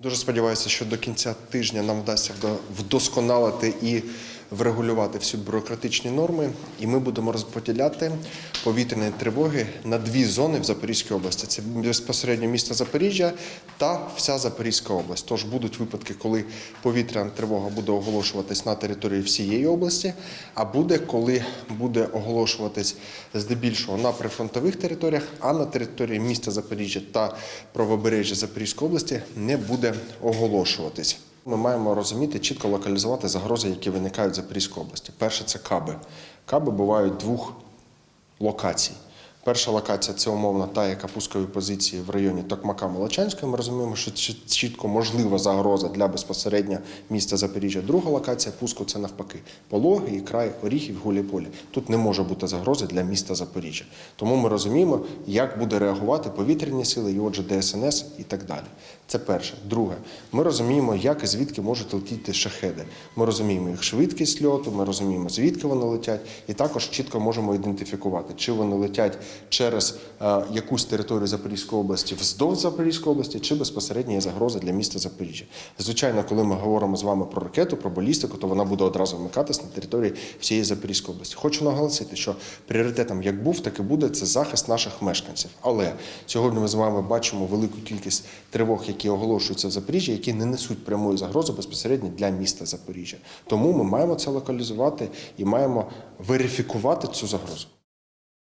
Дуже сподіваюся, що до кінця тижня нам вдасться вда- вдосконалити і врегулювати всі бюрократичні норми, і ми будемо розподіляти повітряні тривоги на дві зони в Запорізькій області. Це безпосередньо місто Запоріжжя та вся Запорізька область. Тож будуть випадки, коли повітряна тривога буде оголошуватись на території всієї області, а буде, коли буде оголошуватись здебільшого на прифронтових територіях, а на території міста Запоріжжя та правобережжя Запорізької області не буде оголошуватись. Ми маємо розуміти, чітко локалізувати загрози, які виникають в Запорізькій області. Перше це каби. Каби бувають двох локацій. Перша локація це умовно та, яка пускові позиції в районі Токмака Молочанської. Ми розуміємо, що чітко можлива загроза для безпосередньо міста Запоріжжя. Друга локація пуску це навпаки. Пологи і край Оріхів, Гуліполі. Тут не може бути загрози для міста Запоріжжя. Тому ми розуміємо, як буде реагувати повітряні сили, і отже, ДСНС і так далі. Це перше. Друге, ми розуміємо, як і звідки можуть летіти шахеди. Ми розуміємо їх швидкість льоту, ми розуміємо, звідки вони летять, і також чітко можемо ідентифікувати, чи вони летять через е, якусь територію Запорізької області вздовж Запорізької області, чи безпосередньо є загроза для міста Запоріжжя. Звичайно, коли ми говоримо з вами про ракету, про балістику, то вона буде одразу вмикатись на території всієї Запорізької області. Хочу наголосити, що пріоритетом як був, так і буде це захист наших мешканців. Але сьогодні ми з вами бачимо велику кількість тривог, які оголошуються в Запоріжжі, які не несуть прямої загрози безпосередньо для міста Запоріжжя. Тому ми маємо це локалізувати і маємо верифікувати цю загрозу.